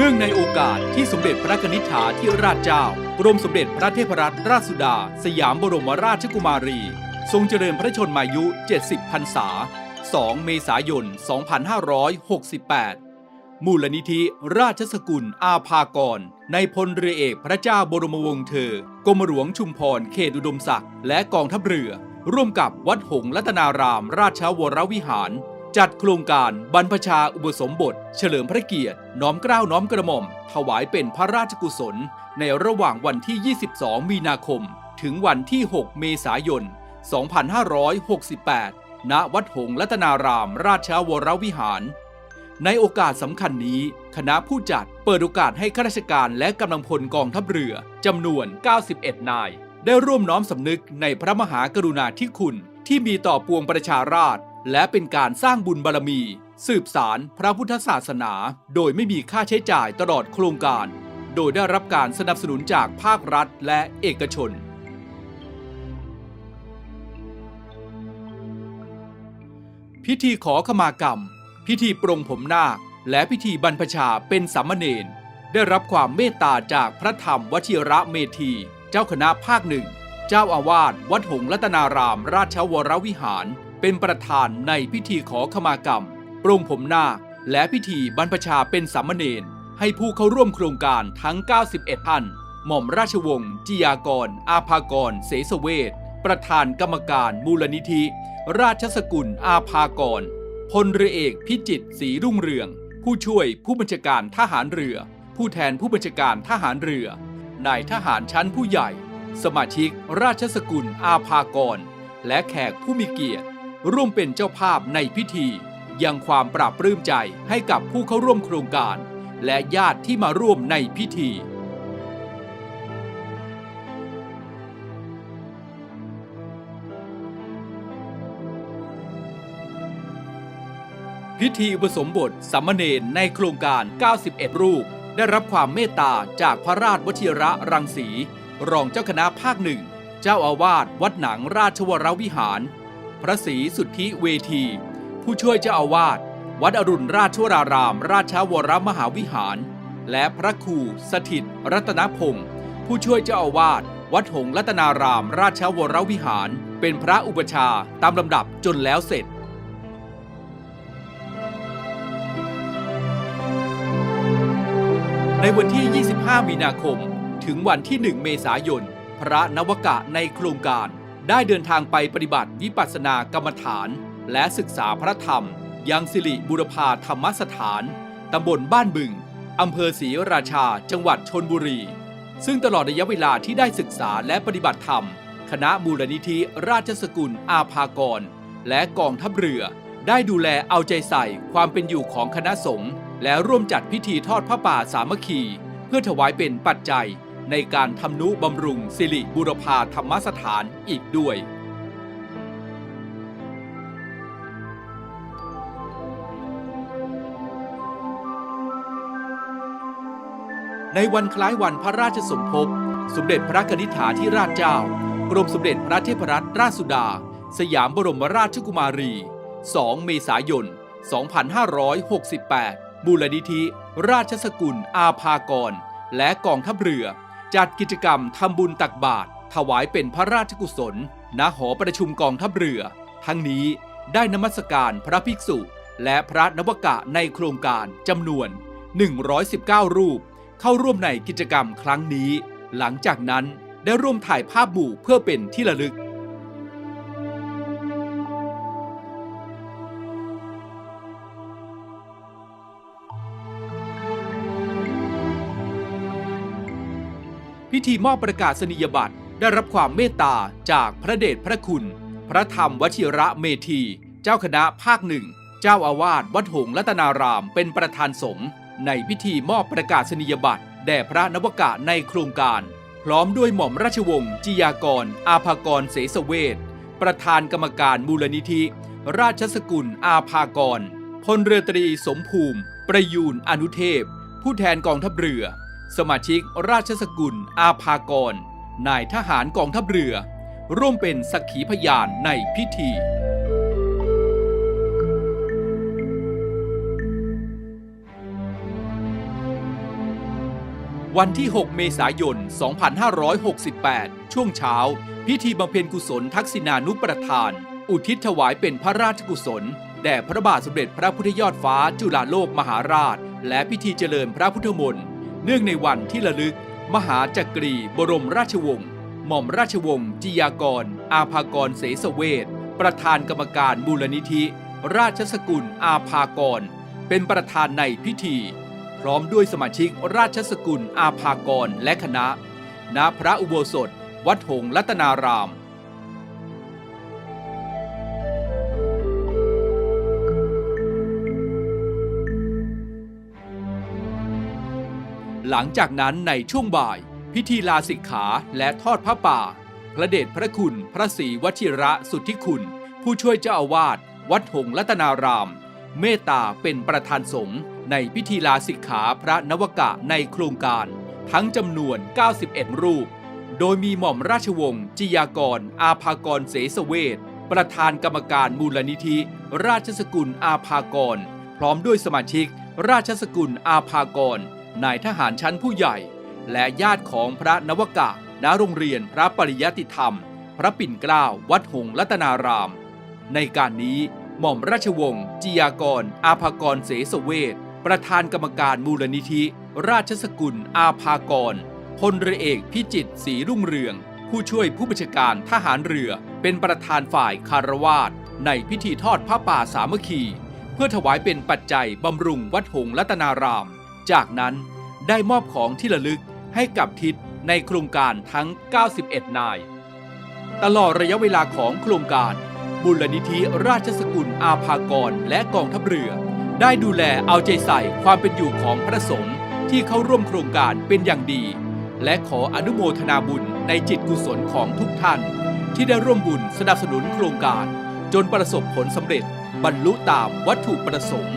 เนื่องในโอกาสที่สมเด็จพระนิษฐาธิราชเจ้ากรมสมเด็จพระเทพรัตนราชสุดา สยามบรมราชกุมารี ทรงเจริญพระชนมายุ 70 พรรษา 2 เมษายน 2568 มูลนิธิราชสกุลอาภากร ในพลเรือเอกพระเจ้าบรมวงศ์เธอ กรมหลวงชุมพรเขตอุดมศักดิ์และกองทัพเรือ ร่วมกับวัดหงรัตนาราม ราชวรวิหาร จัดโครงการบรรพชาอุปสมบท เฉลิมพระเกียรติ น้อมเกล้าน้อมกระหม่อม ถวายเป็นพระราชกุศล ในระหว่างวันที่ 22 มีนาคม ถึงวันที่ 6 เมษายน 2568 ณ วัดหงรัตนาราม ราชวรวิหาร ในโอกาสสำคัญนี้ คณะผู้จัดเปิดโอกาสให้ข้าราชการและกำลังพลกองทัพเรือจำนวน 91 นาย ได้ร่วมน้อมสำนึกในพระมหากรุณาธิคุณที่มีต่อปวงประชาราษฎร และเป็นการสร้างบุญบารมี สืบสารพระพุทธศาสนา โดยไม่มีค่าใช้จ่ายตลอดโครงการ โดยได้รับการสนับสนุนจากภาครัฐและเอกชน พิธีขอขมากรรม พิธีปรงผมนาค และพิธีบรรพชาเป็นสามเณรได้รับความเมตตาจากพระธรรมวชิระเมธี เจ้าคณะภาคหนึ่ง เจ้าอาวาสวัดหงรัตนารามราชวรวิหาร เป็นประธานในพิธีขอขมากรรมปรงผมนาคและพิธีบรรพชาเป็นสามเณรให้ผู้เข้าร่วมโครงการทั้ง 91 ท่าน หม่อมราชวงศ์จิยากร อาภากร เสสเวทประธานกรรมการมูลนิธิ ราชสกุลอาภากร พลเรือเอกพิจิตรศรีรุ่งเรือง ผู้ช่วยผู้บัญชาการทหารเรือ ผู้แทนผู้บัญชาการทหารเรือนายทหารชั้นผู้ใหญ่ สมาชิกราชสกุลอาภากร และแขกผู้มีเกียรติ ร่วมเป็นเจ้าภาพในพิธี ยังความปราบปลื้มใจให้กับผู้เข้าร่วมโครงการ และญาติที่มาร่วมในพิธี พิธีอุปสมบทสามเณรในโครงการ 91 รูป ได้รับความเมตตาจากพระราชวชิระรังสี รองเจ้าคณะภาคหนึ่ง เจ้าอาวาสวัดหนังราชวรวิหาร พระศรีสุทธิเวที ผู้ช่วยเจ้าอาวาสวัดอรุณราชวราราม ราชวรมหาวิหาร และพระครูสถิต รัตนพงศ์ผู้ช่วยเจ้าอาวาสวัดหงรัตนาราม ราชวรวิหาร เป็นพระอุปชาตามลำดับจนแล้วเสร็จในวันที่ 25 มีนาคม ถึงวันที่ 1 เมษายน พระนวกะในโครงการ ได้เดินทางไปปฏิบัติวิปัสสนากรรมฐาน และศึกษาพระธรรม ยังสิริบุรพาธรรมสถาน ตำบลบ้านบึง อำเภอศรีราชา จังหวัดชนบุรี ซึ่งตลอดระยะเวลาที่ได้ศึกษาและปฏิบัติธรรม คณะมูลนิธิราชสกุลอาภากร และกองทัพเรือ ได้ดูแลเอาใจใส่ความเป็นอยู่ของคณะสงฆ์และร่วมจัดพิธีทอดพระป่าสามัคคี เพื่อถวายเป็นปัจจัย ในการทำนุบำรุงสิริบุรพาธรรมสถานอีกด้วยในวันคล้ายวันพระราชสมภพ สมเด็จพระนิษฐาธิราชเจ้า กรมสมเด็จพระเทพรัตนราชสุดา สยามบรมราชกุมารี 2 เมษายน 2568 มูลนิธิ ราชสกุลอาภากร และกองทัพเรือ จัดกิจกรรมทำบุญตักบาตรถวายเป็นพระราชกุศล ณ หอประชุมกองทัพเรือ ทั้งนี้ได้นมัสการพระภิกษุ และพระนวกะในโครงการจำนวน 119 รูป เข้าร่วมในกิจกรรมครั้งนี้ หลังจากนั้นได้ร่วมถ่ายภาพหมู่เพื่อเป็นที่ระลึก พิธีมอบประกาศนียบัตรได้รับความเมตตาจากพระเดชพระคุณ พระธรรมวชิระเมธี เจ้าคณะภาคหนึ่ง เจ้าอาวาสวัดหงรัตนาราม เป็นประธานสงฆ์ในพิธีมอบประกาศนียบัตรแด่พระนวกะในโครงการ พร้อมด้วยหม่อมราชวงศ์จิยากร อาภากรเสสเวทประธานกรรมการมูลนิธิ ราชสกุลอาภากรพลเรือตรีสมภูมิ ประยูนอนุเทพ ผู้แทนกองทัพเรือ สมาชิกราชสกุล อาภากร นายทหารกองทัพเรือ ร่วมเป็นสักขีพยานในพิธี วันที่ 6 เมษายน 2568 ช่วงเช้า พิธีบำเพ็ญกุศลทักษิณานุประทาน อุทิศถวายเป็นพระราชกุศลแด่พระบาทสมเด็จพระพุทธยอดฟ้าจุฬาโลกมหาราช และพิธีเจริญพระพุทธมนต์ เนื่องในวันที่ระลึก มหาจักรีบรมราชวงศ์หม่อมราชวงศ์จิยากร อาภากรเสสเวทประธานกรรมการมูลนิธิ ราชสกุลอาภากร เป็นประธานในพิธี พร้อมด้วยสมาชิกราชสกุลอาภากรและคณะ ณพระอุโบสถ วัดหงรัตนาราม หลังจากนั้นในช่วงบ่าย พิธีลาสิกขาและทอดพระป่า พระเดชพระคุณ พระศรีวชิระสุทธิคุณ ผู้ช่วยเจ้าอาวาสวัดหงรัตนาราม เมตตาเป็นประธานสงฆ์ในพิธีลาสิกขาพระนวกะในโครงการ ทั้งจำนวน 91 รูป โดยมีหม่อมราชวงศ์จิยากร อาภากรเสสเวทประธานกรรมการมูลนิธิ ราชสกุลอาภากร พร้อมด้วยสมาชิก ราชสกุลอาภากร นายทหารชั้นผู้ใหญ่ และญาติของพระนวกะณโรงเรียนพระปริยติธรรม พระปิ่นเกล้าวัดหงรัตนาราม ในการนี้หม่อมราชวงศ์จิยากร อาภากรเสสเวทประธานกรรมการมูลนิธิ ราชสกุล อาภากรพลเรือเอกพิจิตศรีรุ่งเรือง ผู้ช่วยผู้บัญชาการทหารเรือ เป็นประธานฝ่ายคารวาสในพิธีทอดผ้าป่าสามัคคี เพื่อถวายเป็นปัจจัยบำรุงวัดหงรัตนาราม จากนั้นได้มอบของที่ระลึกให้กับทิศในโครงการทั้ง 91 นาย ตลอดระยะเวลาของโครงการมูลนิธิราชสกุลอาภากรและกองทัพเรือ ได้ดูแลเอาใจใส่ความเป็นอยู่ของพระสงฆ์ที่เข้าร่วมโครงการเป็นอย่างดี และขออนุโมทนาบุญในจิตกุศลของทุกท่าน ที่ได้ร่วมบุญสนับสนุนโครงการ จนประสบผลสำเร็จบรรลุตามวัตถุประสงค์